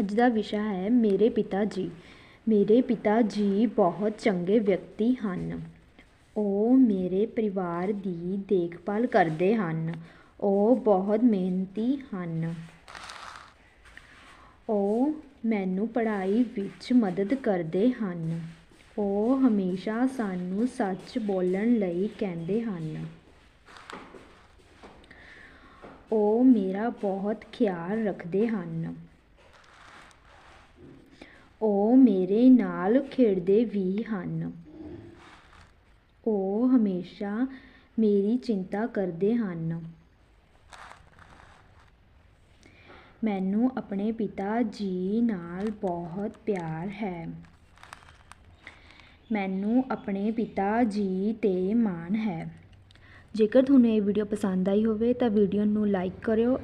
ਅੱਜ ਦਾ ਵਿਸ਼ਾ ਹੈ ਮੇਰੇ ਪਿਤਾ ਜੀ। ਮੇਰੇ ਪਿਤਾ ਜੀ ਬਹੁਤ ਚੰਗੇ ਵਿਅਕਤੀ ਹਨ। ਉਹ ਮੇਰੇ ਪਰਿਵਾਰ ਦੀ ਦੇਖਭਾਲ ਕਰਦੇ ਹਨ। ਉਹ ਬਹੁਤ ਮਿਹਨਤੀ ਹਨ। ਉਹ ਮੈਨੂੰ ਪੜ੍ਹਾਈ ਵਿੱਚ ਮਦਦ ਕਰਦੇ ਹਨ। ਉਹ ਹਮੇਸ਼ਾ ਸਾਨੂੰ ਸੱਚ ਬੋਲਣ ਲਈ ਕਹਿੰਦੇ ਹਨ। ਉਹ ਮੇਰਾ ਬਹੁਤ ਖਿਆਲ ਰੱਖਦੇ ਹਨ ਉਹ ਮੇਰੇ ਨਾਲ ਖੇਡਦੇ ਵੀ ਹਨ। ਉਹ ਹਮੇਸ਼ਾ ਮੇਰੀ ਚਿੰਤਾ ਕਰਦੇ ਹਨ। ਮੈਨੂੰ ਆਪਣੇ ਪਿਤਾ ਜੀ ਨਾਲ ਬਹੁਤ ਪਿਆਰ ਹੈ। ਮੈਨੂੰ ਆਪਣੇ ਪਿਤਾ ਜੀ 'ਤੇ ਮਾਣ ਹੈ। ਜੇਕਰ ਤੁਹਾਨੂੰ ਇਹ ਵੀਡੀਓ ਪਸੰਦ ਆਈ ਹੋਵੇ ਤਾਂ ਵੀਡੀਓ ਨੂੰ ਲਾਈਕ ਕਰਿਓ